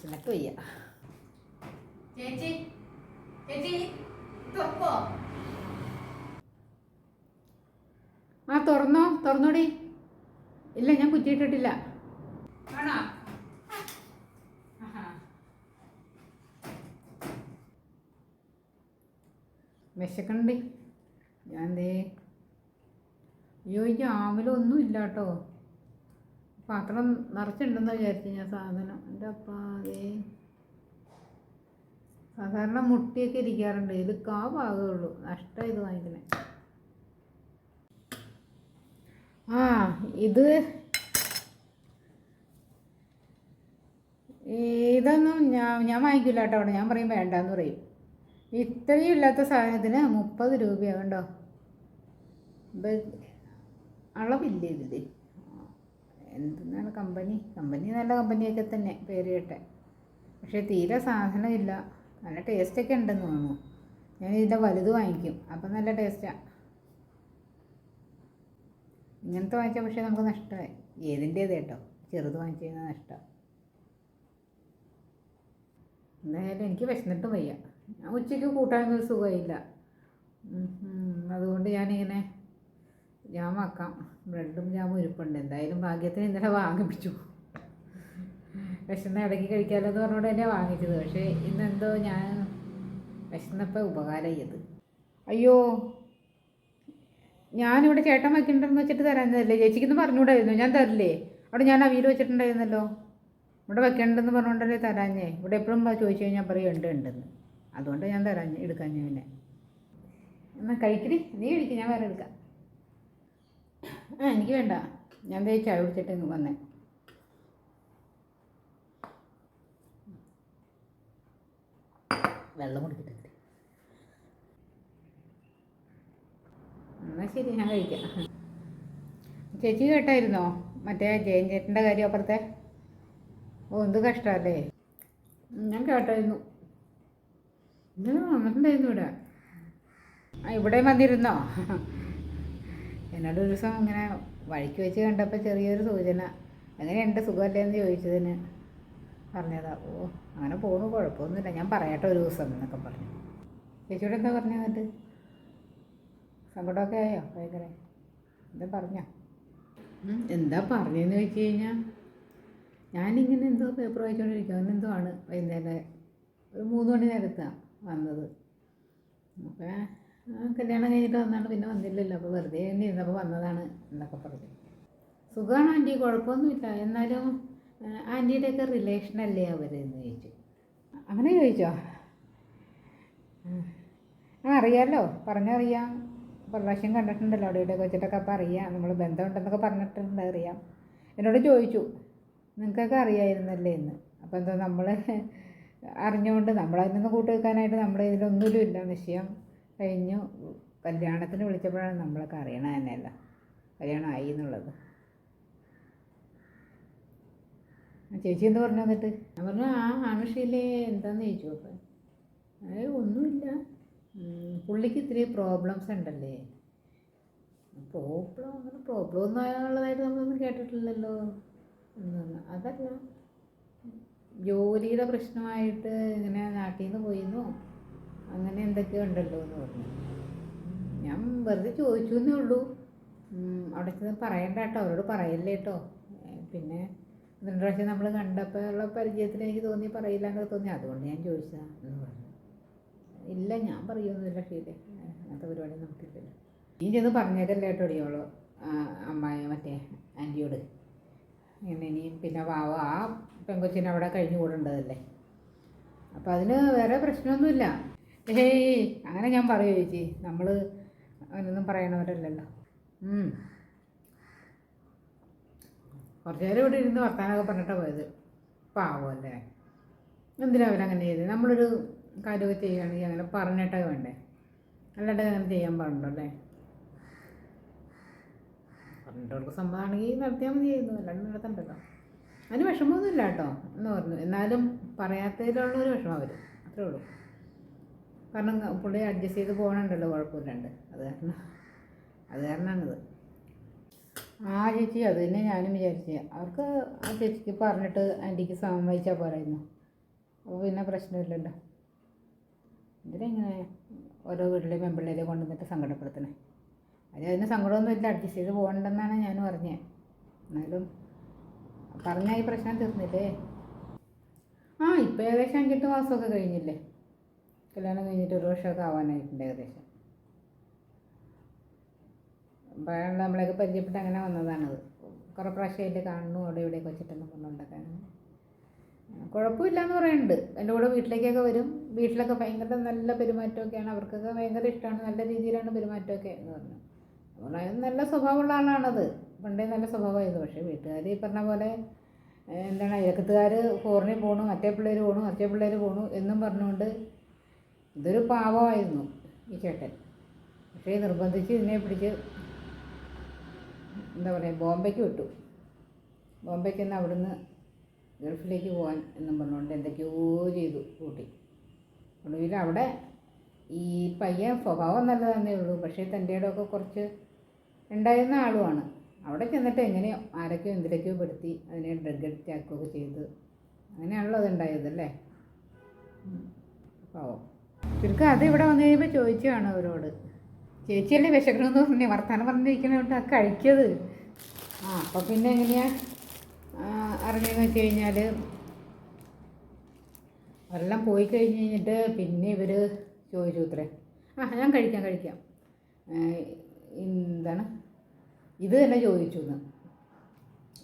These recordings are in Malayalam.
നിനക്ക് വയ്യ ചേച്ചി ചേച്ചി തുറക്കോ ആ തുറന്നോ തുറന്നോടി. ഇല്ല ഞാൻ കുറ്റിയിട്ടിട്ടില്ല. ആണോ. വിശക്കണ്ടി? ഞാൻ ദേ അയ്യോ ഈ ആവിലൊന്നും ഇല്ല കേട്ടോ പാത്രം നിറച്ചിട്ടുണ്ടെന്ന് വിചാരിച്ചു ഞാൻ സാധനം. എന്റെ അപ്പ സാധാരണ മുട്ടിയൊക്കെ ഇരിക്കാറുണ്ട്. ഇത് കാ ഭാഗമുള്ളൂ. നഷ്ടം ഇത് വാങ്ങിക്കണേ. ആ ഇത് ഇതൊന്നും ഞാൻ ഞാൻ വാങ്ങിക്കില്ല കേട്ടോ. അവിടെ ഞാൻ പറയും വേണ്ടാന്ന് പറയും. ഇത്രയും ഇല്ലാത്ത സാധനത്തിന് മുപ്പത് രൂപയാണ് കണ്ടോ? ബ- അളവില്ലേ ഇതിൽ എന്തെന്നാണ് കമ്പനി? കമ്പനി നല്ല കമ്പനിയൊക്കെ തന്നെ പേര് കേട്ടെ. പക്ഷേ തീരെ സാധനമില്ല. നല്ല ടേസ്റ്റൊക്കെ ഉണ്ടെന്ന് തോന്നുന്നു. ഞാൻ ഇതിന്റെ വലുത് വാങ്ങിക്കും. അപ്പം നല്ല ടേസ്റ്റാണ് ഇങ്ങനത്തെ വാങ്ങിച്ചാൽ പക്ഷേ നമുക്ക് നഷ്ടമായി. ഏതിന്റേത് കേട്ടോ? ചെറുത് വാങ്ങിച്ചു കഴിഞ്ഞാൽ നഷ്ടം. എന്തായാലും എനിക്ക് വിശന്നിട്ടും വയ്യ. ഞാൻ ഉച്ചയ്ക്ക് കൂട്ടാനൊന്നും സുഖമില്ല. അതുകൊണ്ട് ഞാനിങ്ങനെ ജാം ആക്കാം ബ്രെഡും ജാമും ഇരിപ്പുണ്ട് എന്തായാലും ഭാഗ്യത്തിന് ഇന്നലെ വാങ്ങിപ്പിച്ചു. വിശന്ന ഇടയ്ക്ക് കഴിക്കാമല്ലോ എന്ന് പറഞ്ഞുകൊണ്ട് തന്നെ വാങ്ങിച്ചത്. പക്ഷേ ഇന്നെന്തോ ഞാൻ വിശന്നപ്പോൾ ഉപകാരം ചെയ്ത് അയ്യോ ഞാനിവിടെ ചേട്ടൻ വയ്ക്കണ്ടെന്ന് വെച്ചിട്ട് തരാഞ്ഞതല്ലേ? ചേച്ചിക്കൊന്ന് പറഞ്ഞുകൂടായിരുന്നു? ഞാൻ തരില്ലേ? അവിടെ ഞാൻ അവിയിൽ വെച്ചിട്ടുണ്ടായിരുന്നല്ലോ. ഇവിടെ വെക്കണ്ടെന്ന് പറഞ്ഞുകൊണ്ടല്ലേ തരാഞ്ഞേ? ഇവിടെ എപ്പോഴും ചോദിച്ചു കഴിഞ്ഞാൽ പറയും ഉണ്ട് ഉണ്ടെന്ന്. അതുകൊണ്ട് ഞാൻ തരാഞ്ഞ് എടുക്കാഞ്ഞ പിന്നെ. എന്നാൽ കഴിക്കടി നീ കഴിക്കും ഞാൻ വേറെ എടുക്കാം. ആ എനിക്ക് വേണ്ട. ഞാൻ ദേ ചായ കുടിച്ചിട്ട് ഇങ്ങ് വന്നേ. വെള്ളം കുടിക്കട്ടെ എന്നാൽ ശരി ഞാൻ കഴിക്കാം. ചേച്ചി കേട്ടായിരുന്നോ? മറ്റേ ജയൻ ചേട്ടന്റെ കാര്യം അപ്പുറത്തെ? ഓ എന്ത് കഷ്ടമല്ലേ? ഞാൻ കേട്ടായിരുന്നു. ഇന്നലെ വന്നിട്ടുണ്ടായിരുന്നു ഇവിടെ. ആ ഇവിടെ വന്നിരുന്നോ? എന്നോട് ഒരു ദിവസം ഇങ്ങനെ വഴിക്ക് വെച്ച് കണ്ടപ്പോൾ ചെറിയൊരു സൂചന. എങ്ങനെയുണ്ട് സുഖമല്ലേ? എന്ന് ചോദിച്ചതിന് പറഞ്ഞതാ. ഓ അങ്ങനെ പോണു കുഴപ്പമൊന്നുമില്ല. ഞാൻ പറയട്ടെ ഒരു ദിവസം എന്നൊക്കെ പറഞ്ഞു. ചേച്ചിയോട് എന്താ പറഞ്ഞു എന്നിട്ട്? സങ്കടമൊക്കെ ആയോ? ഭയങ്കര. എന്താ പറഞ്ഞോ? എന്താ പറഞ്ഞതെന്ന് വെച്ച് കഴിഞ്ഞാൽ ഞാനിങ്ങനെ എന്തോ പേപ്പർ വായിച്ചുകൊണ്ടിരിക്കുക അങ്ങനെ എന്തോ ആണ് വൈകുന്നേരം. ഒരു മൂന്ന് മണി നേരത്താണ് വന്നത്. അപ്പോൾ കല്യാണം കഴിഞ്ഞിട്ട് വന്നാണ് പിന്നെ വന്നില്ലല്ലോ. അപ്പോൾ വെറുതെ തന്നെ ഇരുന്നപ്പോൾ വന്നതാണ് എന്നൊക്കെ പറഞ്ഞു. സുഖമാണ് ആന്റി കുഴപ്പമൊന്നുമില്ല. എന്നാലും ആന്റിയുടെയൊക്കെ റിലേഷനല്ലേ അവർ എന്ന് ചോദിച്ചു. അങ്ങനെ ചോദിച്ചോ? ആ അറിയാമല്ലോ പറഞ്ഞറിയാം. പ്രാവശ്യം കണ്ടിട്ടുണ്ടല്ലോ അവിടെ വെച്ചിട്ടൊക്കെ അപ്പം അറിയാം. നമ്മൾ ബന്ധമുണ്ടെന്നൊക്കെ പറഞ്ഞിട്ടുണ്ട് അറിയാം. എന്നോട് ചോദിച്ചു നിങ്ങൾക്കൊക്കെ അറിയായിരുന്നല്ലേ എന്ന്? അപ്പോൾ എന്താ നമ്മൾ അറിഞ്ഞുകൊണ്ട് നമ്മളതിനൊന്നും കൂട്ടുവെക്കാനായിട്ട് ഇല്ല നിശ്ചയം കഴിഞ്ഞു. കല്യാണത്തിന് വിളിച്ചപ്പോഴാണ് നമ്മളൊക്കെ അറിയണത് തന്നെയല്ല? കല്യാണം ആയി എന്നുള്ളത്. ചേച്ചി എന്ത് പറഞ്ഞു എന്നിട്ട്? ഞാൻ പറഞ്ഞു ആ ആണുഷയിലെ എന്താന്ന് ചോദിച്ചു അപ്പം അതായത് ഒന്നുമില്ല. പുള്ളിക്ക് ഇത്തിരി പ്രോബ്ലംസ് ഉണ്ടല്ലേ? പ്രോബ്ലം അങ്ങനെ പ്രോബ്ലം ഒന്നും ആയുള്ളതായിട്ട് നമ്മളൊന്നും കേട്ടിട്ടില്ലല്ലോ. എന്നൊന്ന് അതല്ല. ജോലിയുടെ പ്രശ്നമായിട്ട് ഇങ്ങനെ നാട്ടിൽ നിന്ന് പോയിരുന്നു. അങ്ങനെ എന്തൊക്കെയോ ഉണ്ടല്ലോ എന്ന് പറഞ്ഞു. ഞാൻ വെറുതെ ചോദിച്ചു എന്നേ ഉള്ളൂ. അവിടെ ചെന്ന് പറയണ്ട കേട്ടോ. അവരോട് പറയല്ലേ കേട്ടോ. പിന്നെ രണ്ട് പ്രാവശ്യം നമ്മൾ കണ്ടപ്പോൾ ഉള്ള പരിചയത്തിൽ എനിക്ക് തോന്നി പറയില്ല എന്നൊക്കെ തോന്നി. അതുകൊണ്ട് ഞാൻ ചോദിച്ചതാണ് എന്ന് പറഞ്ഞു. ഇല്ല ഞാൻ പറയുമൊന്നുമില്ല ഷീലെ അങ്ങനത്തെ പരിപാടി നമുക്കില്ലല്ലോ. നീ ചെന്ന് പറഞ്ഞേക്കല്ലേ കേട്ടോ ഇടിയോളോ അമ്മായി മറ്റേ ആന്റിയോട്. ഇങ്ങനെ ഇനിയും പിന്നെ വാവ ആ പെങ്കൊച്ചിനെ അവിടെ കഴിഞ്ഞു കൂടേണ്ടതല്ലേ അപ്പോൾ അതിന് വേറെ പ്രശ്നമൊന്നുമില്ല. ഏയ് അങ്ങനെ ഞാൻ പറയൂ ചേച്ചി. നമ്മൾ അങ്ങനൊന്നും പറയണവരല്ലല്ലോ. കുറച്ച് നേരം ഇവിടെ ഇരുന്ന് വർത്താനമൊക്കെ പറഞ്ഞിട്ടാണ് പോയത്. പാവമല്ലേ എന്തിനാ അവരങ്ങനെ ചെയ്തത് നമ്മളൊരു കാര്യമൊക്കെ ചെയ്യുകയാണെങ്കിൽ അങ്ങനെ പറഞ്ഞിട്ടൊക്കെ വേണ്ടേ? അല്ലാണ്ട് അങ്ങനെ ചെയ്യാൻ പാടുണ്ടോ അല്ലേ? പറഞ്ഞിട്ടവർക്ക് സംഭവമാണെങ്കിൽ നടത്തിയാൽ മതി ചെയ്യുന്നു അല്ലാണ്ട് നടത്തണ്ടല്ലോ. അതിന് വിഷമമൊന്നുമില്ല കേട്ടോ എന്ന് പറഞ്ഞു. എന്നാലും പറയാത്തതിലുള്ള ഒരു വിഷമം അവർ അത്രേ ഉള്ളൂ. കാരണം പുള്ളി അഡ്ജസ്റ്റ് ചെയ്ത് പോകണുണ്ടല്ലോ കുഴപ്പമില്ലാണ്ട്. അത് കാരണം അത് കാരണമാണിത് ആ ചേച്ചി അത് തന്നെ ഞാനും വിചാരിച്ചത് അവർക്ക് ആ ചേച്ചിക്ക് പറഞ്ഞിട്ട് ആന്റിക്ക് സമ്മതിച്ചാൽ പോരായിരുന്നു. അപ്പോൾ പിന്നെ പ്രശ്നമില്ലല്ലോ. ഇതിനെങ്ങനെ ഓരോ വീട്ടിലെ പെമ്പിള്ളേരെ കൊണ്ടുവന്നിട്ട് സങ്കടപ്പെടുത്തണേ അത് അതിന് സങ്കടമൊന്നും ഇല്ല അഡ്ജസ്റ്റ് ചെയ്ത് പോകണ്ടെന്നാണ് ഞാൻ പറഞ്ഞത് എന്നാലും പറഞ്ഞാൽ ഈ പ്രശ്നം തീർന്നില്ലേ? ആ ഇപ്പം ഏകദേശം അഞ്ചെട്ട് മാസമൊക്കെ കഴിഞ്ഞില്ലേ? കല്യാണം കഴിഞ്ഞിട്ട് ഒരു വർഷമൊക്കെ ആവാനായിട്ടുണ്ട് ഏകദേശം. അപ്പോഴാണ് നമ്മളെയൊക്കെ പരിചയപ്പെട്ട് അങ്ങനെ വന്നതാണത്. കുറേ പ്രാവശ്യമായിട്ട് കാണുന്നു അവിടെ ഇവിടെയൊക്കെ വെച്ചിട്ടൊന്നും പറഞ്ഞുകൊണ്ടൊക്കെ കുഴപ്പമില്ല എന്ന് പറയുന്നുണ്ട് എന്റെ കൂടെ വീട്ടിലേക്കൊക്കെ വരും. വീട്ടിലൊക്കെ ഭയങ്കര നല്ല പെരുമാറ്റമൊക്കെയാണ്. അവർക്കൊക്കെ ഭയങ്കര ഇഷ്ടമാണ്. നല്ല രീതിയിലാണ് പെരുമാറ്റമൊക്കെ എന്ന് പറഞ്ഞു. അതുകൊണ്ട് നല്ല സ്വഭാവമുള്ള ആളാണത്. പണ്ടേ നല്ല സ്വഭാവമായിരുന്നു. പക്ഷേ വീട്ടുകാർ ഈ പറഞ്ഞ പോലെ എന്താണ് അയൽക്കത്തുകാർ ഫോറിനിൽ പോകണു മറ്റേ പിള്ളേർ പോകണു മറ്റേ പിള്ളേർ പോകണു എന്നും പറഞ്ഞുകൊണ്ട് ഇതൊരു പാവമായിരുന്നു ഈ ചേട്ടൻ. പക്ഷേ നിർബന്ധിച്ച് ഇതിനെ പിടിച്ച് എന്താ പറയുക ബോംബെക്ക് വിട്ടു. ബോംബെക്ക് നിന്ന് അവിടുന്ന് ഗൾഫിലേക്ക് പോകാൻ എന്നും പറഞ്ഞുകൊണ്ട് എന്തൊക്കെയോ ചെയ്തു കൂട്ടി ഒടുവിൽ അവിടെ ഈ പയ്യൻ സ്വഭാവം നല്ലതന്നേ ഉള്ളൂ. പക്ഷേ തന്റെ ഇടമൊക്കെ കുറച്ച് ഉണ്ടായിരുന്ന ആളുമാണ്. അവിടെ ചെന്നിട്ട് എങ്ങനെയോ ആരൊക്കെയോ എന്തിലൊക്കെയോ പെടുത്തി അതിനെ ഡ്രഗ് അഡിക്റ്റ് ചെയ്ത്. അങ്ങനെയാണല്ലോ അതുണ്ടായതല്ലേ അല്ലേ? പാവം. ചുരുക്കം അത് ഇവിടെ വന്നു കഴിയുമ്പോൾ ചോദിച്ചതാണ് അവരോട്. ചേച്ചിയല്ലേ വിശക്കണമെന്ന് പറഞ്ഞു വർത്താനം പറഞ്ഞിരിക്കുന്നതുകൊണ്ട് ആ കഴിക്കത് ആ അപ്പം പിന്നെ എങ്ങനെയാണ് അറിഞ്ഞതെന്ന് വെച്ച് കഴിഞ്ഞാൽ അവരെല്ലാം പോയി കഴിഞ്ഞ് കഴിഞ്ഞിട്ട് പിന്നെ ഇവർ ചോദിച്ചു ഇത്രേ. ആ ഞാൻ കഴിക്കാം കഴിക്കാം. എന്താണ്? ഇത് തന്നെ ചോദിച്ചു എന്ന്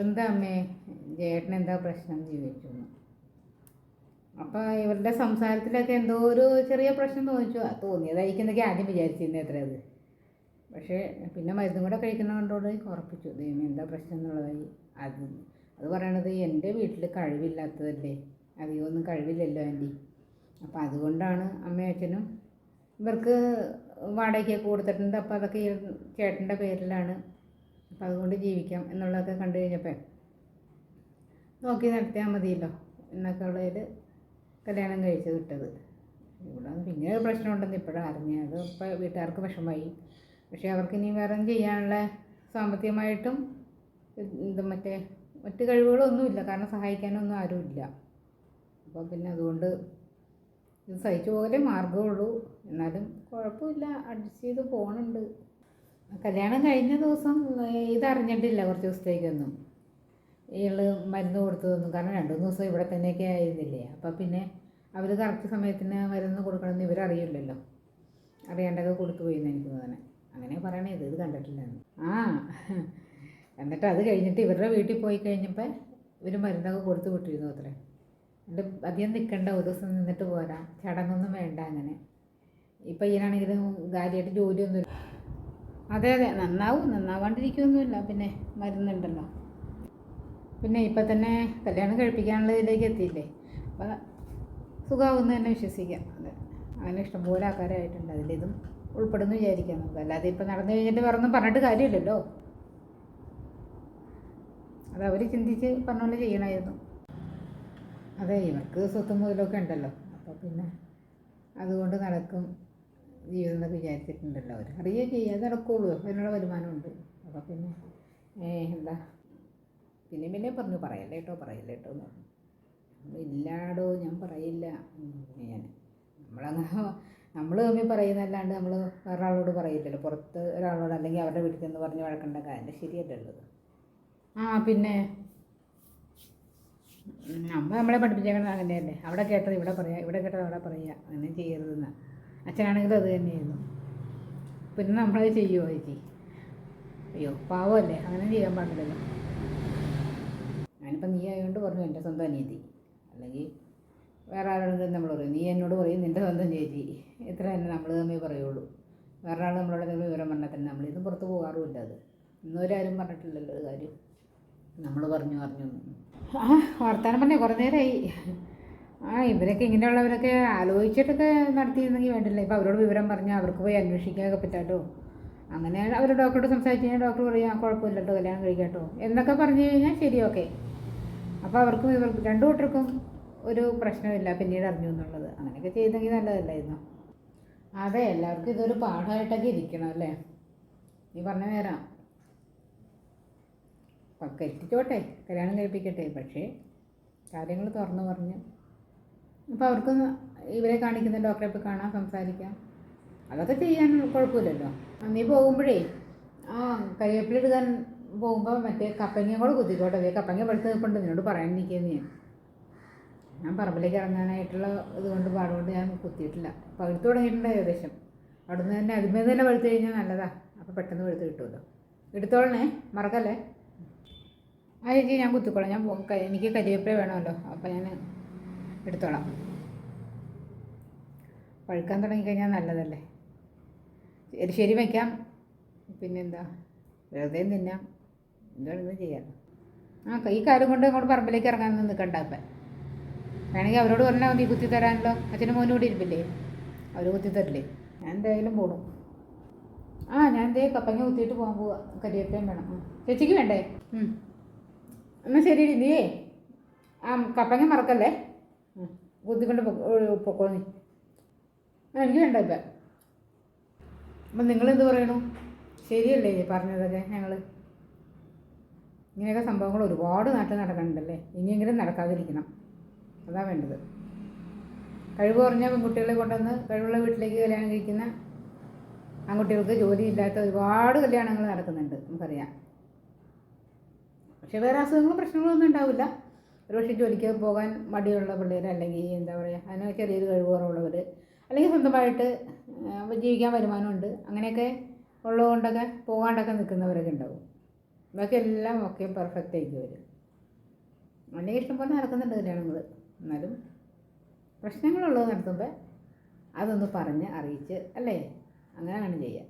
എന്താ അമ്മേ? ചേട്ടനെന്താ പ്രശ്നം ചോദിച്ചു എന്ന് അപ്പോൾ ഇവരുടെ സംസാരത്തിലൊക്കെ എന്തോ ഒരു ചെറിയ പ്രശ്നം തോന്നിച്ചു. തോന്നിയതായിരിക്കുന്നൊക്കെ ആദ്യം വിചാരിച്ചിരുന്നത് അത്ര അത്. പക്ഷേ പിന്നെ മരുന്നും കൂടെ കഴിക്കുന്ന കഴിക്കുന്നതുകൊണ്ടോട് ഉറപ്പിച്ചു. ദൈവം എന്താ പ്രശ്നം എന്നുള്ളതായി. അത് അത് പറയണത് എന്റെ വീട്ടിൽ കഴിവില്ലാത്തതല്ലേ? അധികമൊന്നും കഴിവില്ലല്ലോ ആന്റി. അപ്പോൾ അതുകൊണ്ടാണ് അമ്മയും അച്ഛനും ഇവർക്ക് വാടകയ്ക്കൊക്കെ കൊടുത്തിട്ടുണ്ട്. അപ്പോൾ അതൊക്കെ ചേട്ടന്റെ പേരിലാണ്. അപ്പോൾ അതുകൊണ്ട് ജീവിക്കാം എന്നുള്ളതൊക്കെ കണ്ടു കഴിഞ്ഞപ്പോൾ നോക്കി നടത്തിയാൽ മതിയല്ലോ. എന്നൊക്കെ ഉള്ളതിൽ കല്യാണം കഴിച്ച് വിട്ടത്. ഇവിടെ പിന്നെ ഒരു പ്രശ്നമുണ്ടെന്ന് ഇപ്പോഴാണ് അറിഞ്ഞത് ഇപ്പോൾ വീട്ടുകാർക്ക് വിഷമമായി. പക്ഷേ അവർക്ക് ഇനി വേറെ ചെയ്യാനുള്ള സാമ്പത്തികമായിട്ടും ഇത് മറ്റേ മറ്റ് കഴിവുകളൊന്നുമില്ല. കാരണം സഹായിക്കാനൊന്നും ആരുമില്ല. അപ്പോൾ പിന്നെ അതുകൊണ്ട് ഇത് സഹിച്ചു പോകലേ മാർഗമുള്ളൂ എന്നാലും കുഴപ്പമില്ല. അഡ്ജസ്റ്റ് ചെയ്ത് പോകണുണ്ട് കല്യാണം കഴിഞ്ഞ ദിവസം ഇതറിഞ്ഞിട്ടില്ല കുറച്ച് ദിവസത്തേക്കൊന്നും. ഇയാൾ മരുന്ന് കൊടുത്തതൊന്നും കാരണം രണ്ട് മൂന്ന് ദിവസം ഇവിടെ തന്നെയൊക്കെ ആയിരുന്നില്ലേ? അപ്പം പിന്നെ അവർ കറക്റ്റ് സമയത്തിന് മരുന്ന് കൊടുക്കണമെന്ന് ഇവരറിയില്ലല്ലോ. അറിയാണ്ടൊക്കെ കൊടുത്തു പോയി എന്ന് എനിക്ക് തോന്നണേ. അങ്ങനെ പറയണേ ഇത് ഇത് കണ്ടിട്ടില്ലെന്ന്. ആ എന്നിട്ട് അത് കഴിഞ്ഞിട്ട് ഇവരുടെ വീട്ടിൽ പോയി കഴിഞ്ഞപ്പോൾ ഇവർ മരുന്നൊക്കെ കൊടുത്തു വിട്ടിരുന്നു അത്രേ. എന്നിട്ട് അധികം നിൽക്കണ്ട ഒരു ദിവസം നിന്നിട്ട് പോരാ. ചടങ്ങൊന്നും വേണ്ട അങ്ങനെ. ഇപ്പം ഇതിനാണെങ്കിലും കാര്യമായിട്ട് ജോലിയൊന്നും ഇല്ല. അതെ അതെ. നന്നാവും. നന്നാവാണ്ടിരിക്കുകയൊന്നുമില്ല പിന്നെ മരുന്നുണ്ടല്ലോ. പിന്നെ ഇപ്പം തന്നെ കല്യാണം കഴിപ്പിക്കാനുള്ള ഇതിലേക്ക് എത്തിയില്ലേ? അപ്പം സുഖമാവുമെന്ന് തന്നെ വിശ്വസിക്കാം. അതെ. അങ്ങനെ ഇഷ്ടംപോലെ ആൾക്കാരായിട്ടുണ്ട്. അതിലിതും ഉൾപ്പെടുന്നു വിചാരിക്കാം നമുക്ക്. അല്ലാതെ ഇപ്പം നടന്നു കഴിഞ്ഞിട്ട് വേറൊന്നും പറഞ്ഞിട്ട് കാര്യമില്ലല്ലോ. അത് അവർ ചിന്തിച്ച് പറഞ്ഞ പോലെ ചെയ്യണമായിരുന്നു. അതെ ഇവർക്ക് സ്വത്തും മുതലൊക്കെ ഉണ്ടല്ലോ. അപ്പോൾ പിന്നെ അതുകൊണ്ട് നടക്കും ജീവിതം എന്നൊക്കെ വിചാരിച്ചിട്ടുണ്ടല്ലോ. അവർ അറിയുകയും ചെയ്യാതെ നടക്കുകയുള്ളൂ അതിനുള്ള വരുമാനമുണ്ട്. അപ്പോൾ പിന്നെ എന്താ? പിന്നെ പിന്നെ പറഞ്ഞു പറയല്ലേ കേട്ടോ പറയല്ലേ കേട്ടോ എന്ന് പറഞ്ഞു. ഇല്ലാടോ ഞാൻ പറയില്ല. ഞാൻ നമ്മളങ്ങനെ നമ്മൾ തമ്മിൽ പറയുന്നല്ലാണ്ട് നമ്മൾ ഒരാളോട് പറയില്ലല്ലോ. പുറത്ത് ഒരാളോട് അല്ലെങ്കിൽ അവരുടെ വീട്ടിൽ ചെന്ന് പറഞ്ഞ് വഴക്കണ്ട കാര്യം ശരിയല്ലല്ലോ ആ പിന്നെ നമ്മൾ നമ്മളെ പഠിപ്പിച്ചേക്കണത് അങ്ങനെയല്ലേ. അവിടെ കേട്ടത് ഇവിടെ പറയാം ഇവിടെ കേട്ടത് അവിടെ പറയുക അങ്ങനെ ചെയ്യരുതെന്ന്. അച്ഛനാണെങ്കിലും അത് തന്നെയായിരുന്നു. പിന്നെ നമ്മളത് ചെയ്യുമോ ചേച്ചി? അയ്യോ പാവമല്ലേ? അങ്ങനെ ചെയ്യാൻ പാടില്ലല്ലോ. ഞാനിപ്പോൾ നീ ആയതുകൊണ്ട് പറഞ്ഞു എന്റെ സ്വന്തം അനിയത്തി. അല്ലെങ്കിൽ വേറെ ആരോടെങ്കിലും നമ്മൾ പറയും. നീ എന്നോട് പറയും നിന്റെ സ്വന്തം ചേച്ചി. ഇത്ര തന്നെ നമ്മൾ തമ്മിൽ പറയുള്ളൂ. വേറെ ആൾ നമ്മളോട് എന്തെങ്കിലും വിവരം പറഞ്ഞാൽ തന്നെ നമ്മളിന്ന് പുറത്ത് പോകാറുമില്ല അത്. ഇന്നൊരാരും പറഞ്ഞിട്ടില്ലല്ലോ ഒരു കാര്യം. നമ്മൾ പറഞ്ഞു പറഞ്ഞു ആ വർത്താനം പറഞ്ഞേ കുറേ നേരമായി ആ ഇവരൊക്കെ ഇങ്ങനെയുള്ളവരൊക്കെ ആലോചിച്ചിട്ടൊക്കെ നടത്തിയിരുന്നെങ്കിൽ വേണ്ടില്ല? ഇപ്പോൾ അവരോട് വിവരം പറഞ്ഞാൽ അവർക്ക് പോയി അന്വേഷിക്കാനൊക്കെ പറ്റാട്ടോ. അങ്ങനെ അവർ ഡോക്ടറോട് സംസാരിച്ച് കഴിഞ്ഞാൽ ഡോക്ടർ പറയാം കുഴപ്പമില്ല കല്യാണം കഴിക്കാട്ടോ. എന്നൊക്കെ പറഞ്ഞു കഴിഞ്ഞാൽ ശരി ഓക്കെ. അപ്പോൾ അവർക്കും ഇവർക്കും രണ്ടു കൂട്ടർക്കും ഒരു പ്രശ്നമില്ല പിന്നീട് അറിഞ്ഞു എന്നുള്ളത്. അങ്ങനെയൊക്കെ ചെയ്തെങ്കിൽ നല്ലതല്ലായിരുന്നു? അതെ എല്ലാവർക്കും ഇതൊരു പാഠമായിട്ടൊക്കെ ഇരിക്കണം അല്ലേ? നീ പറഞ്ഞ നേരം. കെട്ടിച്ചോട്ടെ കല്യാണം കഴിപ്പിക്കട്ടെ. പക്ഷേ കാര്യങ്ങൾ തുറന്നു പറഞ്ഞ്. അപ്പോൾ അവർക്ക് ഇവരെ കാണിക്കുന്ന ഡോക്ടറെ പോയി കാണാം സംസാരിക്കാം. അതൊക്കെ ചെയ്യാൻ കുഴപ്പമില്ലല്ലോ. നീ പോകുമ്പോഴേ ആ കരിവേപ്പിലെടുക്കാൻ പോകുമ്പോൾ മറ്റേ കപ്പങ്ങയും കൂടെ കുത്തിക്കോട്ടെ. വേ കപ്പങ്ങ പഴുത്ത് നിൽപ്പുണ്ട് നിന്നോട് പറയാൻ നിൽക്കുന്നത് ഞാൻ ഞാൻ പറമ്പിലേക്ക് ഇറങ്ങാനായിട്ടുള്ള ഇതുകൊണ്ട് പാടുകൊണ്ട് ഞാൻ കുത്തിയിട്ടില്ല. പഴുത്ത് തുടങ്ങിയിട്ടുണ്ട് ഏകദേശം. അവിടുന്ന് തന്നെ അതിന്മേൽ തന്നെ പഴുത്ത് കഴിഞ്ഞാൽ നല്ലതാ. അപ്പോൾ പെട്ടെന്ന് പഴുത്ത് കിട്ടുമല്ലോ എടുത്തോളണേ. മറക്കല്ലേ? ആ ചേച്ചി ഞാൻ കുത്തിക്കോളാം. ഞാൻ എനിക്ക് കരിവേപ്പില വേണമല്ലോ. അപ്പോൾ ഞാൻ എടുത്തോളാം. പഴുക്കാൻ തുടങ്ങിക്കഴിഞ്ഞാൽ നല്ലതല്ലേ? എരിശ്ശേരി വയ്ക്കാം പിന്നെന്താ? വെറുതെ തിന്നാം. എന്താണെങ്കിലും ചെയ്യാം? ആ ഈ കാര്യം കൊണ്ട് അങ്ങോട്ട് പറമ്പിലേക്ക് ഇറങ്ങാനൊന്നും നിൽക്കണ്ട അപ്പം വേണമെങ്കിൽ അവരോട് പറഞ്ഞാൽ മതി കുത്തി തരാനല്ലോ അച്ഛനും മോനും കൂടി ഇരിപ്പില്ലേ? അവർ കുത്തി തരില്ലേ? ഞാൻ എന്തായാലും പോകും ആ ഞാൻ എന്തേ കപ്പങ്ങ കുത്തിയിട്ട് പോകാൻ പോവാ. കരിവേപ്പിലയും വേണം. ആ ചേച്ചിക്ക് വേണ്ടേ. എന്നാൽ ശരി നീയേ. ആ കപ്പങ്ങ മറക്കല്ലേ. കുത്തിക്കൊണ്ട് പൊക്കോ നീ ആ എനിക്ക് വേണ്ട ഇപ്പം. അപ്പം നിങ്ങളെന്ത് പറയണു? ശരിയല്ലേ പറഞ്ഞതൊക്കെ ഞങ്ങൾ ഇങ്ങനെയൊക്കെ സംഭവങ്ങൾ ഒരുപാട് നാട്ടിൽ നടക്കുന്നുണ്ടല്ലേ? ഇനിയെങ്കിലും നടക്കാതിരിക്കണം. അതാണ് വേണ്ടത്. കഴിവ് കുറഞ്ഞ പെൺകുട്ടികളെ കൊണ്ടുവന്ന് കഴിവുള്ള വീട്ടിലേക്ക് കല്യാണം കഴിക്കുന്ന ആൺകുട്ടികൾക്ക് ജോലിയില്ലാത്ത ഒരുപാട് കല്യാണങ്ങൾ നടക്കുന്നുണ്ട് നമുക്കറിയാം. പക്ഷേ വേറെ അസുഖങ്ങളും പ്രശ്നങ്ങളൊന്നും ഉണ്ടാവില്ല. ഒരുപക്ഷെ ജോലിക്ക് പോകാൻ മടിയുള്ള പിള്ളേർ അല്ലെങ്കിൽ എന്താ പറയുക അതിന് ചെറിയൊരു കഴിവ് കുറവുള്ളവർ അല്ലെങ്കിൽ സ്വന്തമായിട്ട് ജീവിക്കാൻ വരുമാനമുണ്ട്. അങ്ങനെയൊക്കെ ഉള്ളതുകൊണ്ടൊക്കെ പോകാണ്ടൊക്കെ നിൽക്കുന്നവരൊക്കെ ഉണ്ടാവും. ബാക്കി എല്ലാം ഒക്കെ പെർഫെക്റ്റ് ആയിരിക്കും വരും. അല്ലെങ്കിൽ ഇഷ്ടംപോലെ നടക്കുന്നുണ്ട് കല്യാണങ്ങൾ എന്നാലും പ്രശ്നങ്ങളുള്ളത് നടത്തുമ്പോൾ അതൊന്ന് പറഞ്ഞ് അറിയിച്ച് അല്ലേ? അങ്ങനെ വേണം ചെയ്യാൻ